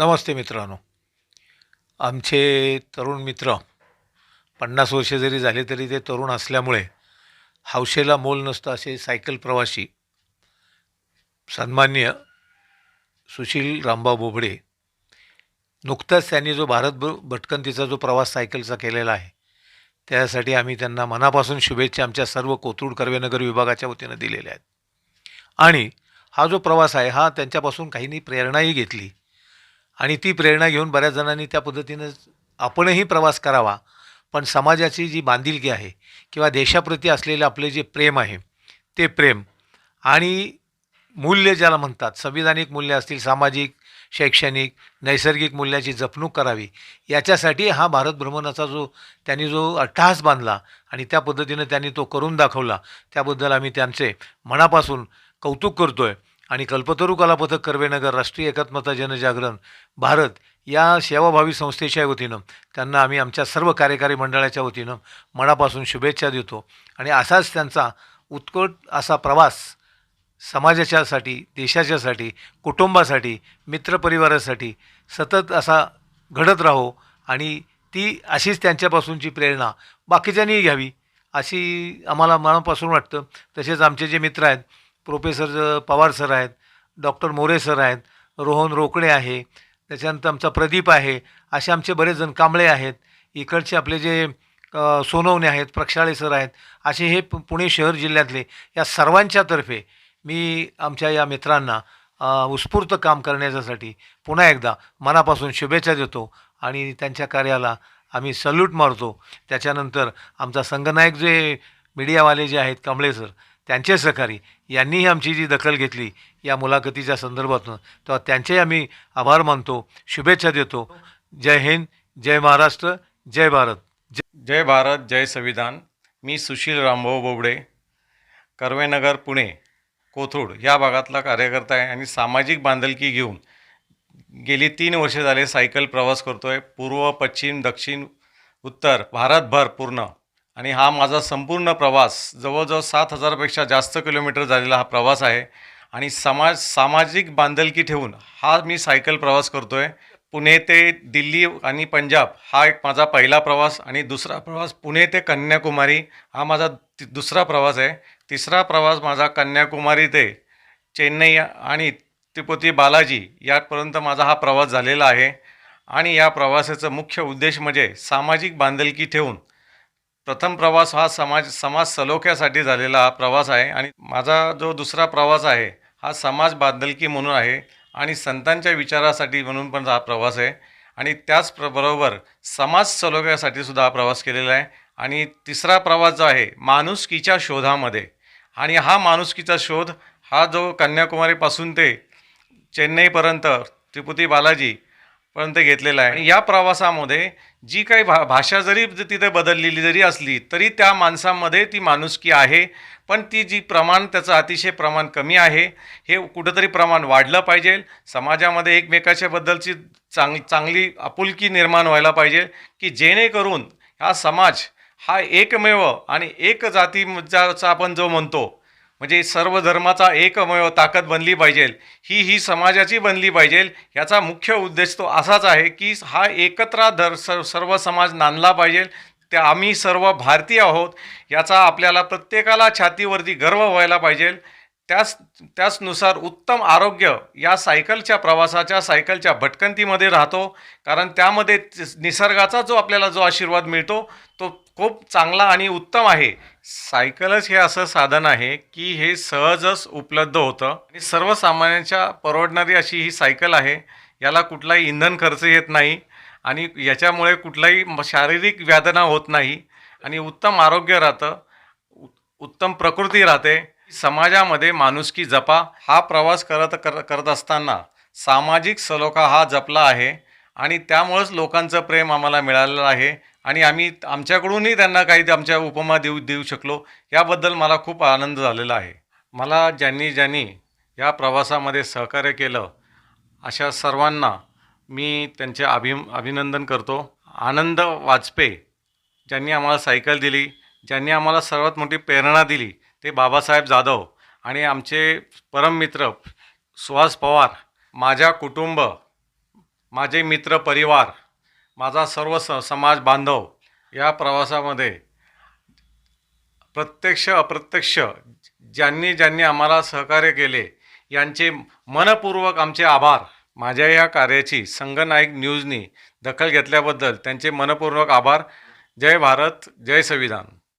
नमस्ते मित्रांनो. आमचे तरुण मित्र पन्नास वर्षे जरी झाले तरी ते तरुण असल्यामुळे हौशेला मोल नसतं असे सायकल प्रवासी सन्मान्य सुशील रामभाऊ बोबडे नुकताच त्यांनी जो भारत ब भटकंतीचा जो प्रवास सायकलचा केलेला आहे त्यासाठी आम्ही त्यांना मनापासून शुभेच्छा आमच्या सर्व कोथरूड कर्वेनगर विभागाच्या वतीनं दिलेल्या आहेत. आणि हा जो प्रवास आहे हा त्यांच्यापासून काहींनी प्रेरणाही घेतली. आणि ती प्रेरणा घेऊन बऱ्याच जणांनी त्या पद्धतीनं आपणही प्रवास करावा. पण समाजाची जी बांधिलकी आहे किंवा देशाप्रती असलेले आपले जे प्रेम आहे ते प्रेम आणि मूल्य ज्याला म्हणतात संविधानिक मूल्य असतील सामाजिक शैक्षणिक नैसर्गिक मूल्याची जपणूक करावी याच्यासाठी हा भारत भ्रमणाचा जो त्यांनी जो अट्टहास बांधला आणि त्या पद्धतीनं त्यांनी तो करून दाखवला त्याबद्दल आम्ही त्यांचे मनापासून कौतुक करतो आहे आणि कल्पतरू कलापथक कर्वेनगर राष्ट्रीय एकात्मता जनजागरण भारत या सेवाभावी संस्थेच्या वतीनं त्यांना आम्ही आमच्या सर्व कार्यकारी मंडळाच्या वतीनं मनापासून शुभेच्छा देतो. आणि असाच त्यांचा उत्कट असा प्रवास समाजाच्यासाठी देशाच्यासाठी कुटुंबासाठी मित्रपरिवारासाठी सतत असा घडत राहो आणि ती अशीच त्यांच्यापासूनची प्रेरणा बाकीच्यांनीही घ्यावी अशी आम्हाला मनापासून वाटतं. तसेच आमचे जे मित्र आहेत प्रोफेसर पवार सर आहेत डॉक्टर मोरे सर आहेत रोहन रोकडे आहे त्याच्यानंतर आमचा प्रदीप आहे असे आमचे बरेच जण कांबळे आहेत इकडचे आपले जे सोनवणे आहेत प्रक्षाळे सर आहेत असे हे पु- पुणे शहर जिल्ह्यातले या सर्वांच्यातर्फे मी आमच्या या मित्रांना उत्स्फूर्त काम करण्याच्यासाठी पुन्हा एकदा मनापासून शुभेच्छा देतो आणि त्यांच्या कार्याला आम्ही सल्यूट मारतो. त्याच्यानंतर आमचा संघनायक जे मीडियावाले जे आहेत कांबळे सर त्यांचे सहकारी यांनीही आमची जी दखल घेतली या मुलाखतीच्या संदर्भातून तेव्हा त्यांचेही आम्ही आभार मानतो शुभेच्छा देतो. जय हिंद जय महाराष्ट्र जय भारत. जय भारत जय संविधान. मी सुशील रामभाऊ बोबडे कर्वेनगर पुणे कोथरूड या भागातला कार्यकर्ता आहे आणि सामाजिक बांधलकी घेऊन गेली तीन वर्षे झाले सायकल प्रवास करतो आहे पूर्व पश्चिम दक्षिण उत्तर भारतभर पूर्ण. आणि हा माझा संपूर्ण प्रवास जवळजवळ सात हजारापेक्षा जास्त किलोमीटर झालेला हा प्रवास आहे. आणि समाज सामाजिक बांधलकी ठेवून हा मी सायकल प्रवास करतो आहे पुणे ते दिल्ली आणि पंजाब हा एक माझा पहिला प्रवास आणि दुसरा प्रवास पुणे ते कन्याकुमारी हा माझा दुसरा प्रवास आहे. तिसरा प्रवास माझा कन्याकुमारी ते चेन्नई आणि तिरुपती बालाजी यापर्यंत माझा हा प्रवास झालेला आहे. आणि या प्रवासाचा मुख्य उद्देश म्हणजे सामाजिक बांधलकी ठेवून प्रथम प्रवास हा समाज समाज सलोख्यासाठी झालेला हा प्रवास आहे आणि माझा जो दुसरा प्रवास आहे हा समाज बांधलकी म्हणून आहे आणि संतांच्या विचारासाठी म्हणून पण हा प्रवास आहे. आणि त्याच बरोबर समाज सलोख्यासाठी सुद्धा हा प्रवास केलेला आहे. आणि तिसरा प्रवास जो आहे माणुसकीच्या शोधामध्ये. आणि हा माणुसकीचा शोध हा जो कन्याकुमारीपासून ते चेन्नईपर्यंत तिरुपती बालाजी पर्यंत घेतलेला आहे. आणि या प्रवासामध्ये जी काही भा भाषा जरी तिथे बदललेली जरी असली तरी त्या माणसामध्ये ती माणुसकी आहे. पण ती जी प्रमाण त्याचं अतिशय प्रमाण कमी आहे. हे कुठंतरी प्रमाण वाढलं पाहिजे. समाजामध्ये एकमेकाच्याबद्दलची चांग चांगली आपुलकी निर्माण व्हायला पाहिजे की जेणेकरून हा समाज हा एकमेव आणि एक जातीचा आपण जो म्हणतो म्हणजे सर्व धर्माचा एकमेव ताकद बनली पाहिजे. ही ही समाजाची बनली पाहिजे. याचा मुख्य उद्देश तो असाच आहे की हा एकत्र धर सर्व सर्व समाज नांदला पाहिजे. ते आम्ही सर्व भारतीय आहोत. याचा आपल्याला प्रत्येकाला छातीवरती गर्व व्हायला पाहिजे. त्याच त्याचनुसार उत्तम आरोग्य या सायकलच्या प्रवासाच्या सायकलच्या भटकंतीमध्ये राहतो. कारण त्यामध्ये निसर्गाचा जो आपल्याला जो आशीर्वाद मिळतो तो खूप चांगला आणि उत्तम आहे. सायकलच हे असं साधन आहे की हे सहजच उपलब्ध होतं. आणि सर्वसामान्यांच्या परवडणारी अशी ही सायकल आहे. याला कुठलाही इंधन खर्च येत नाही आणि याच्यामुळे कुठलाही शारीरिक व्याधना होत नाही. आणि उत्तम आरोग्य राहतं. उत्तम प्रकृती राहते. समाजामध्ये माणुसकी जपा हा प्रवास करत कर करत असताना सामाजिक सलोखा हा जपला आहे आणि त्यामुळंच लोकांचं प्रेम आम्हाला मिळालेलं आहे आणि आम्ही आमच्याकडूनही त्यांना काही आमच्या उपमा देऊ देऊ शकलो. याबद्दल मला खूप आनंद झालेला आहे. मला ज्यांनी ज्यांनी या प्रवासामध्ये सहकार्य केलं अशा सर्वांना मी त्यांचे अभि अभिनंदन करतो. आनंद वाजपेयी ज्यांनी आम्हाला सायकल दिली ज्यांनी आम्हाला सर्वात मोठी प्रेरणा दिली ते बाबासाहेब जाधव आणि आमचे परममित्र सुहास पवार माझ्या कुटुंब माझे मित्र परिवार माझा सर्व स समाज बांधव या प्रवासामध्ये प्रत्यक्ष अप्रत्यक्ष ज्यांनी ज्यांनी आम्हाला सहकार्य केले यांचे मनपूर्वक आमचे आभार. माझ्या या कार्याची संगनायक न्यूजनी दखल घेतल्याबद्दल त्यांचे मनपूर्वक आभार. जय भारत जय संविधान.